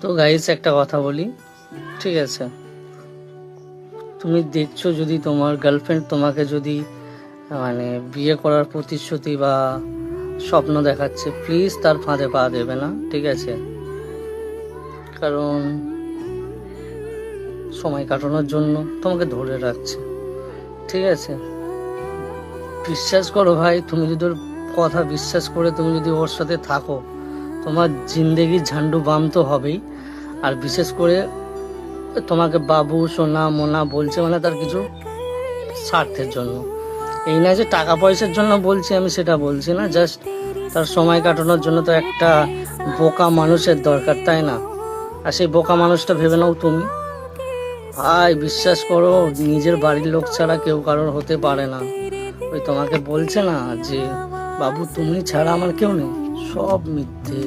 তো গাইস একটা কথা বলি, ঠিক আছে? তুমি দেখছ যদি তোমার গার্লফ্রেন্ড তোমাকে যদি মানে বিয়ে করার প্রতিশ্রুতি বা স্বপ্ন দেখাচ্ছে প্লিজ তার ফাঁদে পা দেবে না, ঠিক আছে? কারণ সময় কাটানোর জন্য তোমাকে ধরে রাখছে, ঠিক আছে? বিশ্বাস করো ভাই, তুমি যদি ওর কথা বিশ্বাস করে তুমি যদি ওর সাথে থাকো তোমার জিন্দেগির ঝান্ডু বাম তো হবেই। আর বিশেষ করে তোমাকে বাবু, সোনা, মোনা বলছে মানে তার কিছু স্বার্থের জন্য। এই না যে টাকা পয়সার জন্য বলছি আমি সেটা বলছি না জাস্ট তার সময় কাটানোর জন্য তো একটা বোকা মানুষের দরকার, তাই না? আর সেই বোকা মানুষটা ভেবে নাও তুমি। ভাই, বিশ্বাস করো, নিজের বাড়ির লোক ছাড়া কেউ কারোর হতে পারে না। ওই তোমাকে বলছে না যে, বাবু, তুমি ছাড়া আমার কেউ নেই। সব মিথ্যে।